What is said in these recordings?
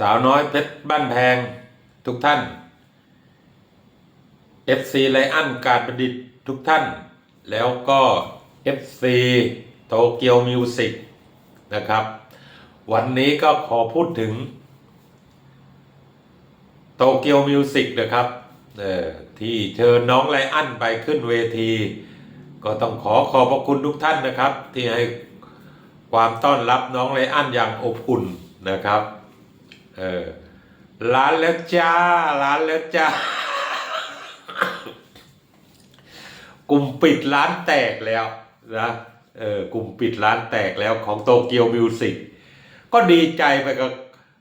สาวน้อยเพชรบ้านแพงทุกท่าน FC ไลอันการประดิษฐ์ทุกท่าน แล้วก็ FC โตเกียวมิวสิกนะครับ วันนี้ก็ขอพูดถึงโตเกียวมิวสิกนะครับเออที่เชิญน้องไลอันไปขึ้นเวที ก็ต้องขอขอบพระคุณทุกท่านนะครับ ที่ให้ความต้อนรับน้องไลอันอย่างอบอุ่นนะครับ เออร้านแล้วจ้าร้านแล้วจ้ากลุ่มปิดร้านแตกแล้วนะเออกลุ่มปิดร้านแตกแล้วของโตเกียวมิวสิกก็ดีใจไปกับ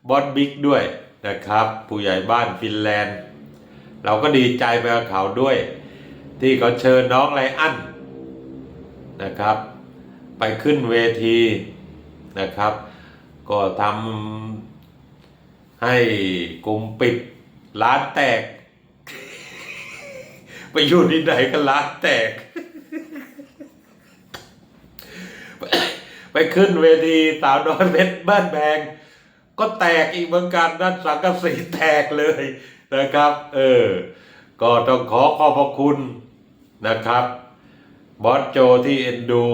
บอสบิ๊กด้วยนะครับ ผู้ใหญ่บ้านฟินแลนด์ เราก็ดีใจไปกับเขาด้วย ที่เขาเชิญน้องไลอันนะครับ ไปขึ้นเวทีนะครับ ก็ทำ ให้กลุ่มปิดร้านแตก ไปอยู่ที่ไหนก็ร้านแตก ไปขึ้นเวทีสาวน้อยเพชรบ้านแพงก็แตกอีกเหมือนกันนั่นสังกะสีแตกเลยนะครับ เออ ก็ต้องขอขอบพระคุณนะครับ บอสโจที่เอ็นดู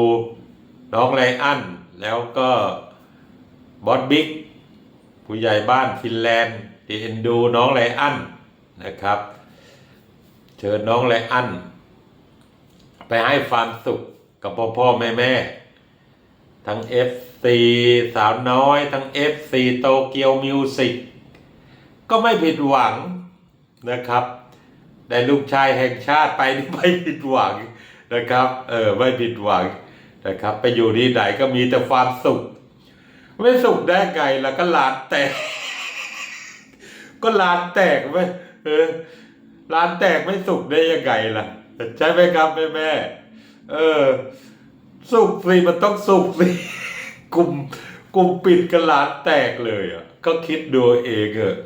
น้องไลอัน แล้วก็บอสบิ๊ก ผู้ใหญ่บ้านฟินแลนด์ที่เอ็นดูน้องไลอันนะครับ เชิญน้องไลอัน ไปให้ความสุขกับพ่อพ่อแม่แม่ทั้ง FC สาวน้อย ทั้ง FC โตเกียวมิวสิกก็ไม่ผิดหวังนะครับ ได้ลูกชายแห่งชาติไปนี่ไม่ผิดหวังนะครับ เออไม่ผิดหวังนะครับ ไปอยู่ที่ไหนก็มีแต่ความสุข ไม่สุขได้ไงล่ะก็ลานแตก ก็ลานแตกไหมเออลานแตกไม่สุขได้ยังไงล่ะ ใช่ไหมครับแม่แม่เออ สุขสิมันต้องสุขสิกลุ่มกลุ่มปิดกันร้านแตกเลยอะ ก็คิดดูเองเถอะ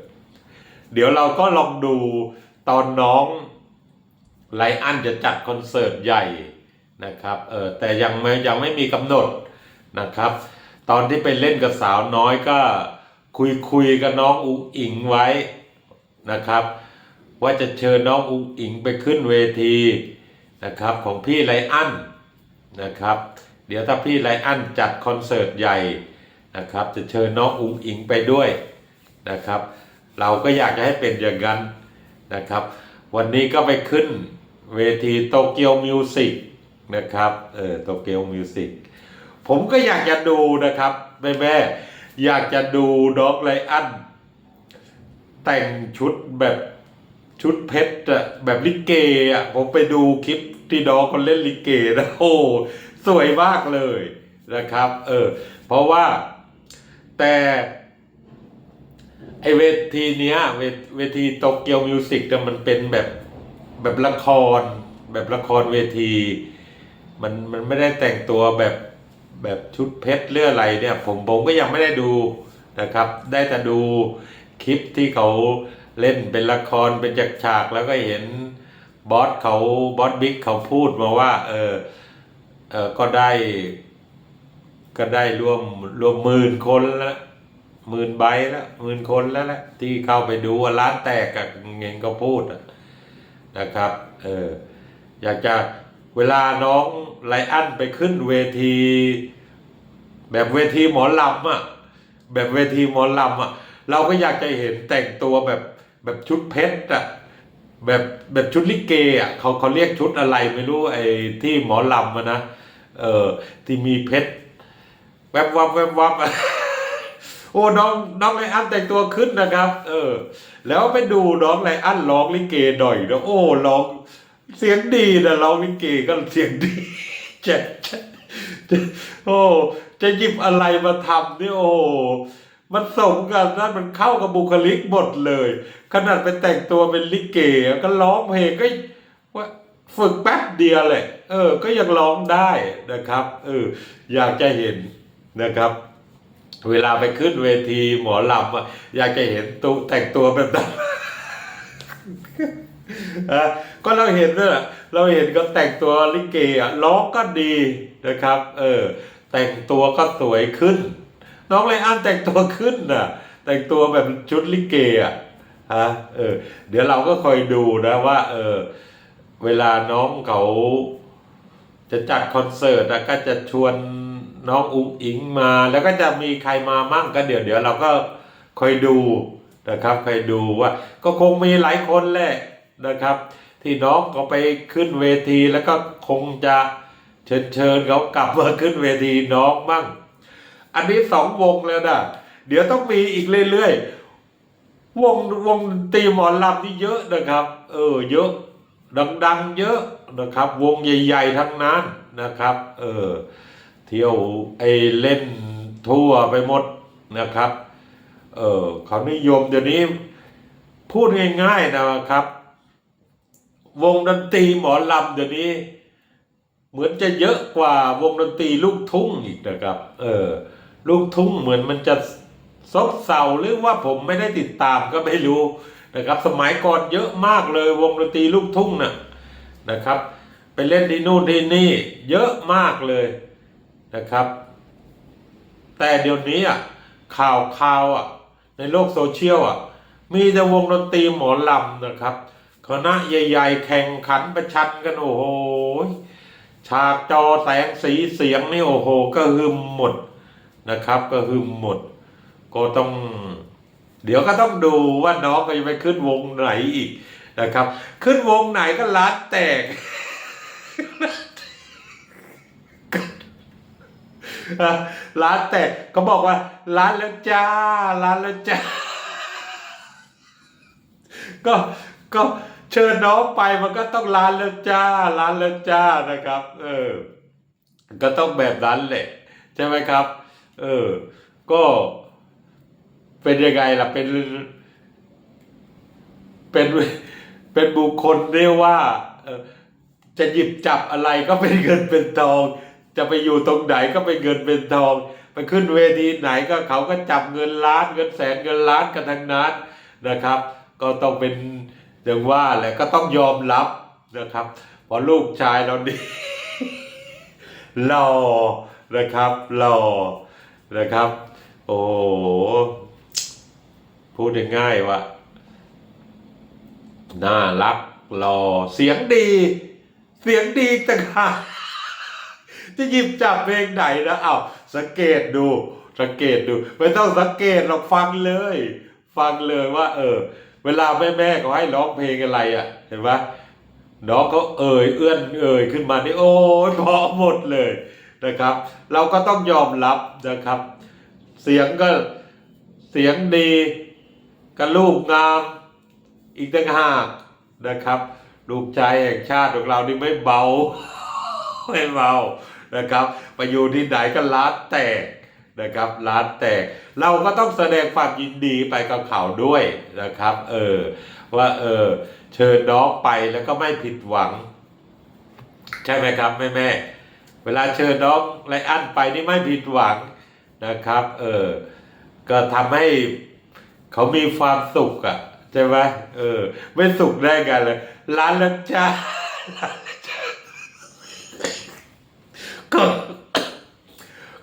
เดี๋ยวเราก็ลองดูตอนน้องไลอันจะจัดคอนเสิร์ตใหญ่นะครับ เออแต่ยังไม่ยังไม่มีกำหนดนะครับ ตอนที่ไปเล่นกับสาวน้อยก็คุยคุยกับน้องอุ๋งอิงไว้นะครับ ว่าจะเชิญน้องอุ๋งอิงไปขึ้นเวทีนะครับของพี่ไลอันนะครับ เดี๋ยวถ้าพี่ไลอันจัดคอนเสิร์ตใหญ่นะครับ จะเชิญน้องอุ๋งอิงไปด้วยนะครับ เราก็อยากจะให้เป็นอย่างนั้นนะครับ วันนี้ก็ไปขึ้นเวทีโตเกียวมิวสิกนะครับเออโตเกียวมิวสิก ผมก็อยากจะดูนะครับแม่แม่อยากจะดูด็อกไลอันแต่งชุดแบบชุดเพชรอะแบบลิเกอะผมไปดูคลิปที่น้องคนเล่นลิเกนะโอ้สวยมากเลยนะครับ เออ เพราะว่าแต่ไอเวทีเนี้ยเวเวทีโตเกียวมิวสิกเนี่มันเป็นแบบแบบละคร แบบละครเวที มันมันไม่ได้แต่งตัวแบบ แบบชุดเพชรเรื่ออะไรเนี่ยผมผมก็ยังไม่ได้ดูนะครับ ได้แต่ดูคลิปที่เขาเล่นเป็นละครเป็นจากฉากแล้วก็เห็นบอสเขาบอสบิ๊กเขาพูดมาว่าเออเออก็ได้ ก็ได้รวมรวมหมื่นคนแล้วหมื่นใบแล้วหมื่นคนแล้วแหละที่เข้าไปดูร้านแตกกับเงงก็พูดนะครับ เอออยากจะ เวลาน้องไลอันไปขึ้นเวที แบบเวทีหมอลำอะแบบเวทีหมอลำอะเราก็อยากจะเห็นแต่งตัวแบบแบบชุดเพชรอะแบบแบบชุดลิเกอะเขาเขาเรียกชุดอะไรไม่รู้ไอ้ที่หมอลำอะนะเออที่มีเพชรแวบวับแวบวับโอ้น้องน้องไลอันแต่งตัวขึ้นนะครับ เออ แล้วไปดูน้องไลอันร้องลิเกหน่อยนะโอ้ร้อง เสียงดีนะเร้องลิเกก็เสียงดีเจ็บโอ้จะหยิบอะไรมาทำนี่โอ้มันสมกันนะมันเข้ากับบุคลิกหมดเลย ขนาดไปแต่งตัวเป็นลิเกก็ร้องเพลงก็ว่าฝึกแป๊บเดียวเลยเออ ก็ยังร้องได้นะครับ เออ อยากจะเห็นนะครับ เวลาไปขึ้นเวทีหมอลำอะอยากจะเห็นตัวแต่งตัวแบบนั้นอะ ก็เราเห็นด้วยล่ะเราเห็นก็แต่งตัวลิเกอะร้องก็ดีนะครับ เออ แต่งตัวก็สวยขึ้น น้องไรอันแต่งตัวขึ้นน่ะ แต่งตัวแบบชุดลิเกอะฮะเออ เดี๋ยวเราก็คอยดูนะว่า เออ เวลาน้องเขาจะจัดคอนเสิร์ตนะก็จะชวนน้องอุ้งอิงมา แล้วก็จะมีใครมามั่งก็เดี๋ยวเดี๋ยวเราก็คอยดูนะครับคอยดูว่า ก็คงมีหลายคนแหละนะครับ ที่น้องเขาไปขึ้นเวทีแล้วก็คงจะเชิญเชิญเขากลับมาขึ้นเวทีน้องมั่ง อันนี้สองวงแล้วนะเดี๋ยวต้องมีอีกเรื่อยๆวงวงตีหมอลำนี่เยอะนะครับ เออ เยอะ ดัง ๆ เยอะนะครับ วงใหญ่ ๆ ทั้งนั้นนะครับ เออเที่ยวไอเล่นทั่วไปหมดนะครับ เออเขานิยมเดี๋ยวนี้พูดง่ายๆนะครับ วงดนตรีหมอลำเดี๋ยวนี้ เหมือนจะเยอะกว่าวงดนตรีลูกทุ่งอีกนะครับ เออ ลูกทุ่งเหมือนมันจะซบเซาหรือว่าผมไม่ได้ติดตามก็ไม่รู้นะครับ สมัยก่อนเยอะมากเลยวงดนตรีลูกทุ่งน่ะนะครับ ไปเล่นที่นู่นที่นี่ เยอะมากเลยนะครับ แต่เดี๋ยวนี้อะข่าวข่าวอะในโลกโซเชียลอะมีแต่วงดนตรีหมอลำนะครับ คณะใหญ่ ๆ แข่งขันประชันกันโอ้โหฉากจอแสงสีเสียงนี่โอ้โหก็หึมหมดนะครับก็หึมหมด ก็ต้อง เดี๋ยวก็ต้องดูว่าน้องก็จะไปขึ้นวงไหนอีกนะครับ ขึ้นวงไหนก็ร้านแตกร้านแตกเขาบอกว่าร้านแล้วจ้าร้านแล้วจ้าก็ก็ เชิญน้องไปมันก็ต้องร้านแล้วจ้าร้านแล้วจ้านะครับ เออ ก็ต้องแบบนั้นแหละ ใช่ไหมครับ เออ ก็เป็นยังไงล่ะเป็น เป็นเป็นบุคคลเรียกว่าเออจะหยิบจับอะไรก็เป็นเงินเป็นทอง จะไปอยู่ตรงไหนก็เป็นเงินเป็นทองไปขึ้นเวทีไหนก็เขาก็จับเงินล้านเงินแสนเงินล้านกันทั้งนั้นนะครับ ก็ต้องเป็น อย่างว่าแหละก็ต้องยอมรับนะครับเพราะลูกชายเราดีหล่อนะครับหล่อนะครับ โอ้พูดง่ายๆว่าน่ารักหล่อเสียงดี เสียงดีต่างหากจะหยิบจับเพลงไหนนะเอ้าสังเกตดู สังเกตดู ไม่ต้องสังเกตเราฟังเลย ฟังเลยว่า เออ เวลาแม่แม่ๆเขาให้ร้องเพลงอะไรอะ เห็นไหมน้องเขาเอ่ยเอื้อนเอ่ยขึ้นมานี่โอ้ยพราะหมดเลยนะครับ เราก็ต้องยอมรับนะครับ เสียงก็เสียงดีกระลูกงามอีกต่างหากนะครับลูกชายแห่งชาติของเรานี่ไม่เบา ไม่เบานะครับ ไปอยู่ที่ไหนก็ล้าแตก นะครับล้านแตก เราก็ต้องแสดงความยินดีไปกับเขาด้วยนะครับ เออว่าเออเชิญน้องไปแล้วก็ไม่ผิดหวัง ใช่ไหมครับแม่แม่เวลาเชิญน้องไรอันไปนี่ไม่ผิดหวังนะครับ เออก็ทำให้เขามีความสุขอะใช่ไหมเออ ไม่สุขได้ไงเลย ร้านแล้วจ้าก็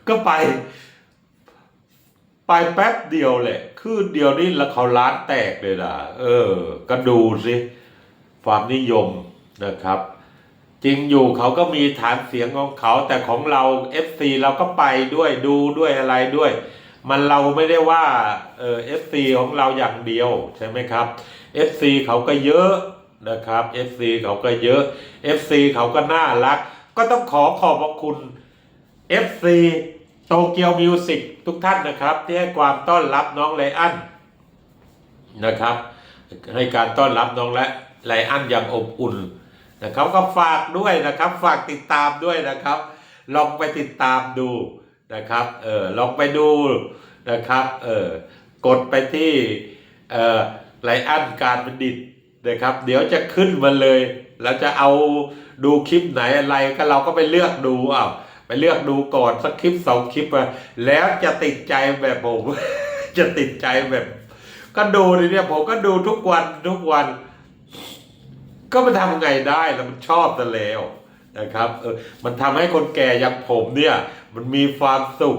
ก็ไป ไปแป๊บเดียวแหละ คือเดียวนี่แล้วเขาร้านแตกเลยนะเออ ก็ดูสิ ความนิยมนะครับ จริงอยู่เขาก็มีฐานเสียงของเขา แต่ของเรา FC เราก็ไปด้วยดูด้วยอะไรด้วย มันเราไม่ได้ว่าเออ FC ของเราอย่างเดียวใช่ไหมครับ FC เขาก็เยอะนะครับ FC เขาก็เยอะ FC เขาก็น่ารัก ก็ต้องขอขอบพระคุณ FC โตเกียวมิวสิกทุกท่านนะครับ ที่ให้ความต้อนรับน้องไลอันนะครับ ให้การต้อนรับน้องและไลอันอย่างอบอุ่นนะครับก็ฝากด้วยนะครับ ฝากติดตามด้วยนะครับ ลองไปติดตามดูนะครับเออลองไปดูนะครับเออกดไปที่เออไลอันการบัณฑิตนะครับ เดี๋ยวจะขึ้นมาเลย แล้วจะเอาดูคลิปไหนอะไรก็เราก็ไปเลือกดูอ้าว ไปเลือกดูก่อนสักคลิปสองคลิปมาแล้วจะติดใจแบบผม จะติดใจแบบ ก็ดูดิเนี่ยผมก็ดูทุกวันทุกวัน ก็มันทำไงได้แล้วมันชอบซะแล้วนะครับเออมันทำให้คนแก่อย่างผมเนี่ย มันมีความสุข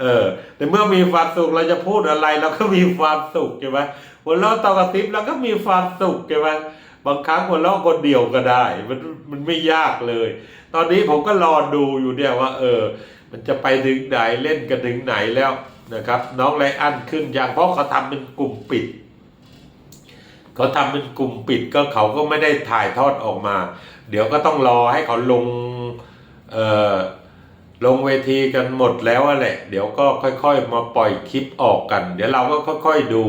เออแต่เมื่อมีความสุขเราจะพูดอะไรเราก็มีความสุขใช่ไหมหัวเราะตอกระซิบเราก็มีความสุขใช่ไหม บางครั้งหัวเราะคนเดียวก็ได้ มันมันไม่ยากเลย ตอนนี้ผมก็รอดูอยู่เนี่ยว่า เออ มันจะไปถึงไหนเล่นกันถึงไหนแล้วนะครับ น้องไลอันขึ้นอย่างเพราะเขาทำเป็นกลุ่มปิดเขาทำเป็นกลุ่มปิดก็เขาก็ไม่ได้ถ่ายทอดออกมา เดี๋ยวก็ต้องรอให้เขาลงเอ่อลงเวทีกันหมดแล้วแหละ เดี๋ยวก็ค่อยๆ มาปล่อยคลิปออกกัน เดี๋ยวเราก็ค่อยๆดู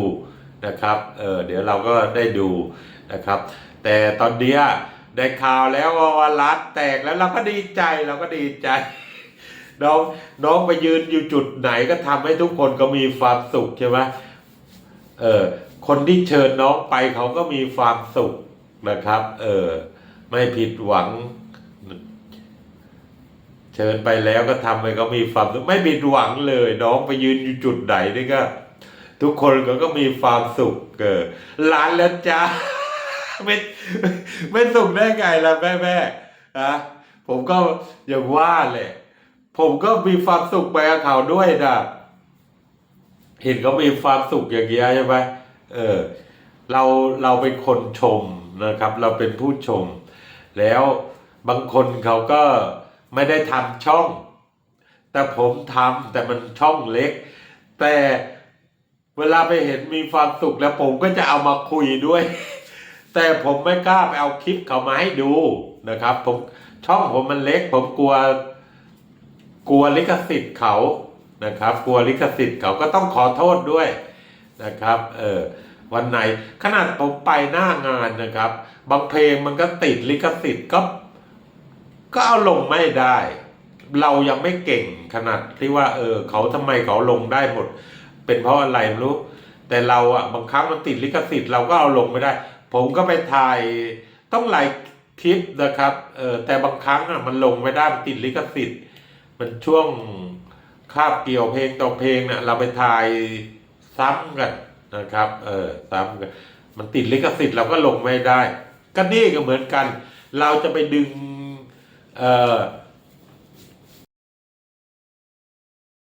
นะครับ เออเดี๋ยวเราก็ได้ดูนะครับ แต่ตอนเนี้ยได้ข่าวแล้วว่ารัดแตกแล้วเราก็ดีใจเราก็ดีใจ น้องน้องไปยืนอยู่จุดไหนก็ทำให้ทุกคนก็มีความสุขใช่ไหมเออคนที่เชิญน้องไปเขาก็มีความสุขนะครับ เออไม่ผิดหวัง เชิญไปแล้วก็ทำให้เขามีความสุขไม่ผิดหวังเลย น้องไปยืนอยู่จุดไหนนี่ก็ ทุกคนเขาก็มีความสุขเออล้านแล้วจ้า ไม่ไม่สุขได้ไงล่ะแม่แม่ๆอะผมก็อย่างว่าแหละผมก็มีความสุขไปกับเขาด้วยนะเห็นเขามีความสุขอย่างเงี้ยใช่ไหมเออ เราเราเป็นคนชมนะครับ เราเป็นผู้ชม แล้วบางคนเขาก็ไม่ได้ทำช่อง แต่ผมทำแต่มันช่องเล็ก แต่เวลาไปเห็นมีความสุขแล้วผมก็จะเอามาคุยด้วย แต่ผมไม่กล้าไปเอาคลิปเขามาให้ดูนะครับ ผมช่องผมมันเล็ก ผมกลัว กลัวลิขสิทธิ์เขานะครับ กลัวลิขสิทธิ์เขาก็ต้องขอโทษด้วยนะครับ เออวันไหนขนาดผมไปหน้างานนะครับ บางเพลงมันก็ติดลิขสิทธิ์ก็ก็เอาลงไม่ได้ เรายังไม่เก่งขนาดที่ว่า เออ เขาทำไมเขาลงได้หมด เป็นเพราะอะไรไม่รู้ แต่เราอะบางครั้งมันติดลิขสิทธิ์เราก็เอาลงไม่ได้ ผมก็ไปถ่ายต้องหลายคลิปนะครับเออแต่บางครั้งอะมันลงไม่ได้มันติดลิขสิทธิ์ มันช่วงคาบเกี่ยวเพลงต่อเพลงเนี่ยเราไปถ่ายซ้ำกันนะครับเออซ้ำกันมันติดลิขสิทธิ์เราก็ลงไม่ได้ ก็นี่ก็เหมือนกัน เราจะไปดึงเอ่อ